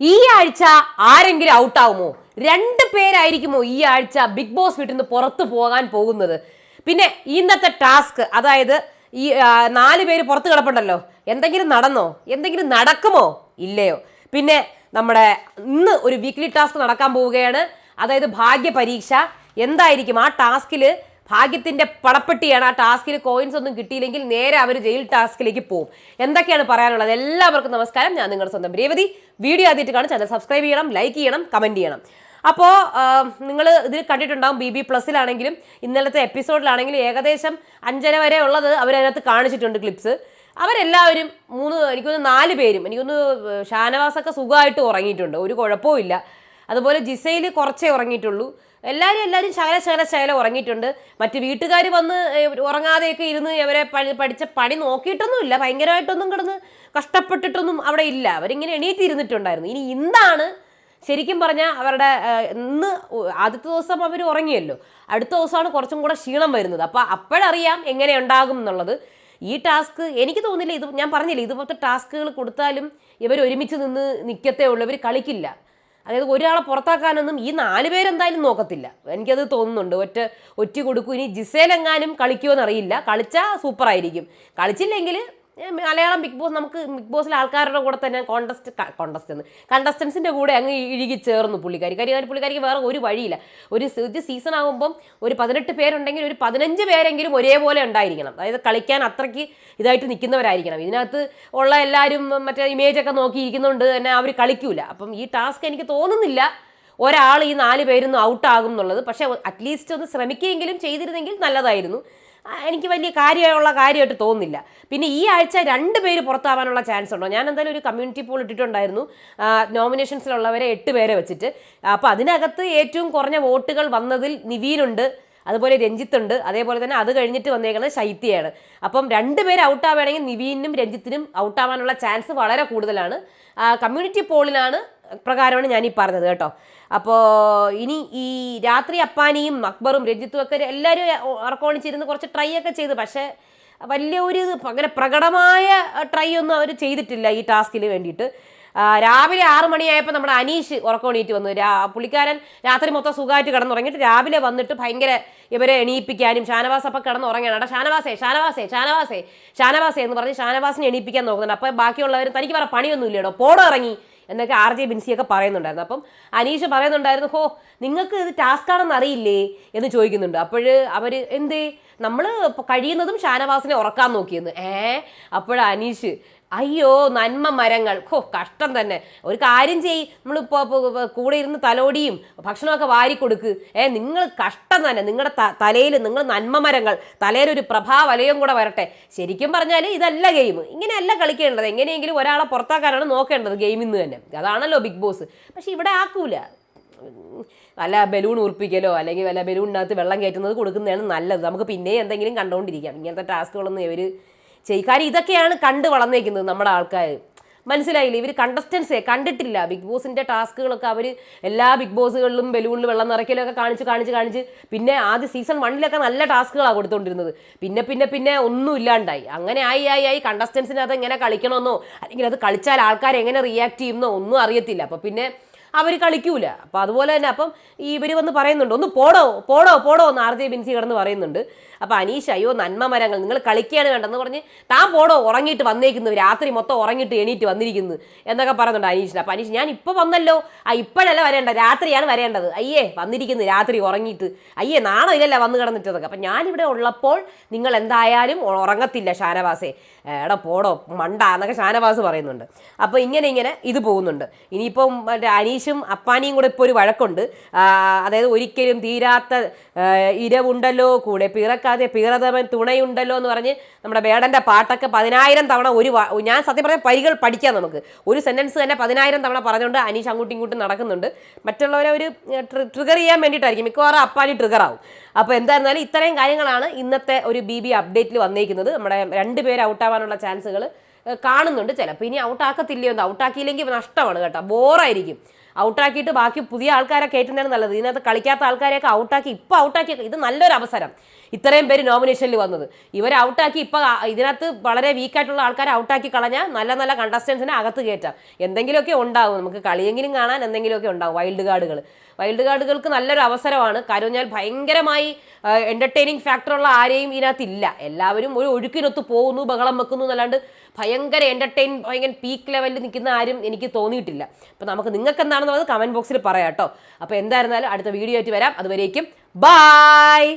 ഈ ആഴ്ച ആരെങ്കിലും ഔട്ടാവുമോ? രണ്ട് പേരായിരിക്കുമോ ഈ ആഴ്ച ബിഗ് ബോസ് വീട്ടിൽ നിന്ന് പുറത്തു പോകാൻ പോകുന്നത്? പിന്നെ ഇന്നത്തെ ടാസ്ക് അതായത് ഈ നാല് പേര് പുറത്ത് കിടപ്പുണ്ടല്ലോ. എന്തെങ്കിലും നടന്നോ? എന്തെങ്കിലും നടക്കുമോ? ഇല്ലയോ. പിന്നെ നമ്മുടെ ഇന്ന് ഒരു വീക്ക്ലി ടാസ്ക് നടക്കാൻ പോവുകയാണ്. അതായത് ഭാഗ്യ പരീക്ഷ എന്തായിരിക്കും ആ ടാസ്കിൽ ഭാഗ്യത്തിന്റെ പടപ്പെട്ടിയാണ് ആ ടാസ്കിൽ കോയിൻസ് ഒന്നും കിട്ടിയില്ലെങ്കിൽ നേരെ അവർ ജയിൽ ടാസ്കിലേക്ക് പോകും എന്തൊക്കെയാണ് പറയാനുള്ളത്? എല്ലാവർക്കും നമസ്കാരം. ഞാൻ നിങ്ങളുടെ സ്വന്തം രേവതി. വീഡിയോ ആദ്യമായിട്ട് കാണും ചാനൽ സബ്സ്ക്രൈബ് ചെയ്യണം ലൈക്ക് ചെയ്യണം കമന്റ് ചെയ്യണം. അപ്പോൾ നിങ്ങൾ ഇതിൽ കണ്ടിട്ടുണ്ടാകും ബി ബി പ്ലസ്സിലാണെങ്കിലും ഇന്നലത്തെ എപ്പിസോഡിലാണെങ്കിലും ഏകദേശം അഞ്ചര വരെ ഉള്ളത് അവരതിനകത്ത് കാണിച്ചിട്ടുണ്ട് ക്ലിപ്സ് അവരെല്ലാവരും മൂന്ന് എനിക്കൊന്ന് നാല് പേരും എനിക്കൊന്ന് ഷാനവാസൊക്കെ സുഖമായിട്ട് ഉറങ്ങിയിട്ടുണ്ട്. ഒരു കുഴപ്പവും ഇല്ല. അതുപോലെ ജിസയിൽ കുറച്ചേ ഉറങ്ങിയിട്ടുള്ളൂ. എല്ലാവരും എല്ലാവരും ശകല ശകല ശകല ഉറങ്ങിയിട്ടുണ്ട്. മറ്റ് വീട്ടുകാർ വന്ന് ഉറങ്ങാതെയൊക്കെ ഇരുന്ന് പണി പഠിച്ച പണി നോക്കിയിട്ടൊന്നുമില്ല. ഭയങ്കരമായിട്ടൊന്നും കിടന്ന് കഷ്ടപ്പെട്ടിട്ടൊന്നും അവിടെ ഇല്ല. അവരിങ്ങനെ എണീറ്റിരുന്നിട്ടുണ്ടായിരുന്നു. ഇനി ഇന്നാണ് ശരിക്കും പറഞ്ഞാൽ അവരുടെ ഇന്ന് ആദ്യത്തെ ദിവസം അവർ ഉറങ്ങിയല്ലോ. അടുത്ത ദിവസമാണ് കുറച്ചും കൂടെ ക്ഷീണം വരുന്നത്. അപ്പോൾ അപ്പോഴറിയാം എങ്ങനെ ഉണ്ടാകും എന്നുള്ളത്. ഈ ടാസ്ക് എനിക്ക് തോന്നില്ല ഇത് ഞാൻ പറഞ്ഞില്ല ഇതുപോലത്തെ ടാസ്കുകൾ കൊടുത്താലും ഇവർ ഒരുമിച്ച് നിന്ന് നിൽക്കത്തേ ഉള്ളൂ. ഇവർ കളിക്കില്ല. അതായത് ഒരാളെ പുറത്താക്കാനൊന്നും ഈ നാല് പേരെന്തായാലും നോക്കത്തില്ല. എനിക്കത് തോന്നുന്നുണ്ട്. ഒറ്റ ഒറ്റ കൊടുക്കും. ഇനി ജിസേലെങ്ങാനും കളിക്കുമോ എന്നറിയില്ല കളിച്ചാൽ സൂപ്പറായിരിക്കും. കളിച്ചില്ലെങ്കിൽ മലയാളം ബിഗ് ബോസ് നമുക്ക് ബിഗ് ബോസിലെ ആൾക്കാരുടെ കൂടെ തന്നെ കോണ്ടസ്റ്റ് കോണ്ടസ്റ്റ് എന്ന്. കണ്ടസ്റ്റൻസിന്റെ കൂടെ അങ്ങ് ഇഴുകി ചേർന്നു പുള്ളിക്കാരി. കാര്യം പുള്ളിക്കാരിക്ക് വേറെ ഒരു വഴിയില്ല. ഒരു ഇത് സീസൺ ആകുമ്പം ഒരു പതിനെട്ട് പേരുണ്ടെങ്കിൽ ഒരു പതിനഞ്ച് പേരെങ്കിലും ഒരേപോലെ ഉണ്ടായിരിക്കണം. അതായത് കളിക്കാൻ അത്രയ്ക്ക് ഇതായിട്ട് നിൽക്കുന്നവരായിരിക്കണം. ഇതിനകത്ത് ഉള്ള എല്ലാവരും മറ്റേ ഇമേജൊക്കെ നോക്കിയിരിക്കുന്നുണ്ട് തന്നെ അവർ കളിക്കൂല. അപ്പം ഈ ടാസ്ക് എനിക്ക് തോന്നുന്നില്ല ഒരാൾ ഈ നാല് പേരൊന്നും ഔട്ടാകും എന്നുള്ളത്. പക്ഷേ അറ്റ്ലീസ്റ്റ് ഒന്ന് ശ്രമിക്കുകയെങ്കിലും ചെയ്തിരുന്നെങ്കിൽ നല്ലതായിരുന്നു. എനിക്ക് വലിയ കാര്യമുള്ള കാര്യമായിട്ട് തോന്നുന്നില്ല. പിന്നെ ഈ ആഴ്ച രണ്ട് പേര് പുറത്താവാനുള്ള ചാൻസ് ഉണ്ടോ? ഞാൻ എന്തായാലും ഒരു കമ്മ്യൂണിറ്റി പോൾ ഇട്ടിട്ടുണ്ടായിരുന്നു. നോമിനേഷൻസിലുള്ളവരെ എട്ട് പേരെ വെച്ചിട്ട്. അപ്പോൾ അതിനകത്ത് ഏറ്റവും കുറഞ്ഞ വോട്ടുകൾ വന്നതിൽ നിവീനുണ്ട് അതുപോലെ രഞ്ജിത്തുണ്ട് അതേപോലെ തന്നെ അത് കഴിഞ്ഞിട്ട് വന്നേക്കുന്നത് ശൈത്യയാണ്. അപ്പം ഔട്ട് ഔട്ടാവുകയാണെങ്കിൽ നിവീനും രഞ്ജിത്തിനും ഔട്ടാവാനുള്ള ചാൻസ് വളരെ കൂടുതലാണ്. കമ്മ്യൂണിറ്റി പോളിലാണ് പ്രകാരമാണ് ഞാൻ ഈ പറഞ്ഞത് കേട്ടോ. അപ്പോൾ ഇനി ഈ രാത്രി അപ്പാനിയും അക്ബറും രഞ്ജിത്തും ഒക്കെ എല്ലാവരും ഉറക്കോണിച്ചിരുന്ന് കുറച്ച് ട്രൈ ഒക്കെ ചെയ്തു. പക്ഷേ വലിയ ഒരു അങ്ങനെ പ്രകടമായ ട്രൈ ഒന്നും അവർ ചെയ്തിട്ടില്ല ഈ ടാസ്കിന് വേണ്ടിയിട്ട്. രാവിലെ ആറ് മണിയായപ്പോൾ നമ്മുടെ അനീഷ് ഉറക്കമണീറ്റ് വന്നു. രാ പുള്ളിക്കാരൻ രാത്രി മൊത്തം സുഖമായിട്ട് കിടന്നുറങ്ങിയിട്ട് രാവിലെ വന്നിട്ട് ഭയങ്കര ഇവരെ എണീപ്പിക്കാനും ഷാനവാസ് അപ്പം കിടന്നുറങ്ങണം. എടാ ഷാനവാസേ ഷാനവാസേ ഷാനവാസേ ഷാനവാസേ എന്ന് പറഞ്ഞ് ഷാനവാസിനെ എണീപ്പിക്കാൻ നോക്കുന്നുണ്ട്. അപ്പോൾ ബാക്കിയുള്ളവർ തനിക്ക് വേറെ പണിയൊന്നും ഇല്ലടോ പോടോ ഇറങ്ങി. എന്നൊക്കെ ആർ ജെ ബിൻസിയൊക്കെ പറയുന്നുണ്ടായിരുന്നു. അപ്പം അനീഷ് പറയുന്നുണ്ടായിരുന്നു ഹോ നിങ്ങൾക്ക് ഇത് ടാസ്ക് ആണെന്ന് അറിയില്ലേ എന്ന് ചോദിക്കുന്നുണ്ട്. അപ്പോൾ അവർ എന്തേ നമ്മൾ കഴിയുന്നതും ഷാനവാസിനെ ഉറക്കാൻ നോക്കിയെന്ന്. ഏ അപ്പോഴ അനീഷ് അയ്യോ നന്മ മരങ്ങൾ. ഹോ കഷ്ടം തന്നെ. ഒരു കാര്യം ചെയ് നമ്മളിപ്പോൾ കൂടെ ഇരുന്ന് തലോടിയും ഭക്ഷണമൊക്കെ വാരി കൊടുക്ക് ഏ നിങ്ങൾ കഷ്ടം തന്നെ. നിങ്ങളുടെ തലയിൽ നിങ്ങൾ നന്മ മരങ്ങൾ. തലയിലൊരു പ്രഭാവലയം കൂടെ വരട്ടെ. ശരിക്കും പറഞ്ഞാൽ ഇതല്ല ഗെയിം ഇങ്ങനെയല്ല കളിക്കേണ്ടത്. എങ്ങനെയെങ്കിലും ഒരാളെ പുറത്താക്കാനാണ് നോക്കേണ്ടത് ഗെയിമിൽ നിന്ന് തന്നെ. അതാണല്ലോ ബിഗ് ബോസ് പക്ഷെ ഇവിടെ ആക്കൂല. വല്ല ബലൂൺ ഉറപ്പിക്കലോ അല്ലെങ്കിൽ വല്ല ബലൂണിനകത്ത് വെള്ളം കയറ്റുന്നത് കൊടുക്കുന്നതാണ് നല്ലത്. നമുക്ക് പിന്നെയും എന്തെങ്കിലും കണ്ടുകൊണ്ടിരിക്കാം ഇങ്ങനത്തെ ടാസ്കുകളൊന്നും ഇവർ ചെയ്യും കാര്യം ഇതൊക്കെയാണ് കണ്ട് വളർന്നേക്കുന്നത് നമ്മുടെ ആൾക്കാർ മനസ്സിലായില്ല? ഇവർ കണ്ടസ്റ്റൻസേ കണ്ടിട്ടില്ല. ബിഗ് ബോസിന്റെ ടാസ്കുകളൊക്കെ അവർ എല്ലാ ബിഗ് ബോസുകളിലും ബലൂണിൽ വെള്ളം നിറയ്ക്കലൊക്കെ കാണിച്ച് കാണിച്ച് കാണിച്ച് പിന്നെ ആദ്യ സീസൺ വണ്ണിലൊക്കെ നല്ല ടാസ്കുകളാണ് കൊടുത്തുകൊണ്ടിരുന്നത് പിന്നെ പിന്നെ പിന്നെ ഒന്നും ഇല്ലാണ്ടായി. അങ്ങനെ ആയി ആയി ആയി കണ്ടസ്റ്റൻസിനെ അത് എങ്ങനെ കളിക്കണമെന്നോ അല്ലെങ്കിൽ അത് കളിച്ചാൽ ആൾക്കാർ എങ്ങനെ റിയാക്ട് ചെയ്യുമെന്നോ ഒന്നും അറിയത്തില്ല. അപ്പോൾ പിന്നെ അവർ കളിക്കൂല. അപ്പോൾ അതുപോലെ തന്നെ അപ്പം ഇവർ വന്ന് പറയുന്നുണ്ട് ഒന്ന് പോടോ പോടോ പോടോ എന്ന് ആർ ജെ ബിൻസി കിടന്ന് പറയുന്നുണ്ട്. അപ്പോൾ അനീഷ് അയ്യോ നന്മ മരങ്ങൾ നിങ്ങൾ കളിക്കുകയാണ് വേണ്ടെന്ന് പറഞ്ഞ് താൻ പോടോ ഉറങ്ങിയിട്ട് വന്നേക്കുന്നു രാത്രി മൊത്തം ഉറങ്ങിയിട്ട് എണീറ്റ് വന്നിരിക്കുന്നു എന്നൊക്കെ പറയുന്നുണ്ട് അനീഷിന്. അപ്പോൾ അനീഷ് ഞാൻ ഇപ്പോൾ വന്നല്ലോ. ആ ഇപ്പോഴല്ല വരേണ്ട രാത്രിയാണ് വരേണ്ടത്. അയ്യേ വന്നിരിക്കുന്നു രാത്രി ഉറങ്ങിയിട്ട്. അയ്യേ നാണോ ഇല്ലല്ല വന്ന് കിടന്നിട്ടതൊക്കെ. അപ്പം ഞാനിവിടെ ഉള്ളപ്പോൾ നിങ്ങൾ എന്തായാലും ഉറങ്ങത്തില്ല ഷാനവാസേ. എടാ പോടോ മണ്ട എന്നൊക്കെ ഷാനവാസ് പറയുന്നുണ്ട്. അപ്പോൾ ഇങ്ങനെ ഇങ്ങനെ ഇത് പോകുന്നുണ്ട്. ഇനിയിപ്പം മറ്റേ അനീഷും അപ്പാനിയും കൂടെ ഇപ്പോൾ ഒരു വഴക്കുണ്ട്. അതായത് ഒരിക്കലും തീരാത്ത ഇരവുണ്ടല്ലോ കൂടെ പിറക്കാതെ പിറതവൻ തുണയുണ്ടല്ലോ എന്ന് പറഞ്ഞ് നമ്മുടെ വേടന്റെ പാട്ടൊക്കെ പതിനായിരം തവണ ഒരു ഞാൻ സത്യം പറഞ്ഞാൽ പരികൾ പഠിക്കാം നമുക്ക്. ഒരു സെന്റൻസ് തന്നെ പതിനായിരം തവണ പറഞ്ഞുകൊണ്ട് അനീഷ് അങ്ങോട്ടും ഇങ്ങോട്ടും നടക്കുന്നുണ്ട്. മറ്റുള്ളവരെ ഒരു ട്രിഗർ ചെയ്യാൻ വേണ്ടിയിട്ടായിരിക്കും. മിക്കവാറും അപ്പാനി ട്രിഗർ ആവും. അപ്പോൾ എന്തായിരുന്നാലും ഇത്രയും കാര്യങ്ങളാണ് ഇന്നത്തെ ഒരു ബി ബി അപ്ഡേറ്റിൽ വന്നിരിക്കുന്നത് നമ്മുടെ രണ്ട് പേര് ഔട്ടാവാനുള്ള ചാൻസുകൾ കാണുന്നുണ്ട് ചിലപ്പോൾ ഇനി ഔട്ടാക്കത്തില്ലയോ എന്ന് ഔട്ടാക്കിയില്ലെങ്കിൽ നഷ്ടമാണ് കേട്ടോ. ബോറായിരിക്കും. ഔട്ടാക്കിയിട്ട് ബാക്കി പുതിയ ആൾക്കാരെ കയറ്റുന്നതാണ് നല്ലത്. ഇതിനകത്ത് കളിക്കാത്ത ആൾക്കാരെയൊക്കെ ഔട്ടാക്കി ഇപ്പോൾ ഔട്ടാക്കി ഇത് നല്ലൊരു അവസരം. ഇത്രയും പേര് നോമിനേഷനിൽ വന്നത്. ഇവരെ ഔട്ടാക്കി ഇപ്പോൾ ഇതിനകത്ത് വളരെ വീക്കായിട്ടുള്ള ആൾക്കാരെ ഔട്ടാക്കി കളഞ്ഞാൽ നല്ല നല്ല കണ്ടസ്റ്റൻസിനെ അകത്ത് കയറ്റാം. എന്തെങ്കിലുമൊക്കെ ഉണ്ടാവും. നമുക്ക് കളിയെങ്കിലും കാണാൻ എന്തെങ്കിലുമൊക്കെ ഉണ്ടാവും. വൈൽഡ് കാർഡുകൾ വൈൽഡ് കാർഡുകൾക്ക് നല്ലൊരു അവസരമാണ്. കാര്യം പറഞ്ഞാൽ ഭയങ്കരമായി എന്റർടൈനിങ് ഫാക്ടറുള്ള ആരെയും ഇതിനകത്ത് ഇല്ല. എല്ലാവരും ഒരു ഒഴുക്കിനൊത്ത് പോകുന്നു ബഹളം വെക്കുന്നു എന്നല്ലാണ്ട് ഭയങ്കര എന്റർടൈൻ ഭയങ്കര പീക്ക് ലെവലിൽ നിൽക്കുന്ന ആരും എനിക്ക് തോന്നിയിട്ടില്ല. അപ്പോൾ നമുക്ക് നിങ്ങൾക്ക് എന്താണെന്നുള്ളത് കമന്റ് ബോക്സിൽ പറയാം കേട്ടോ. അപ്പോൾ എന്തായിരുന്നാലും അടുത്ത വീഡിയോ ആയിട്ട് വരാം. അതുവരേക്കും ബായ്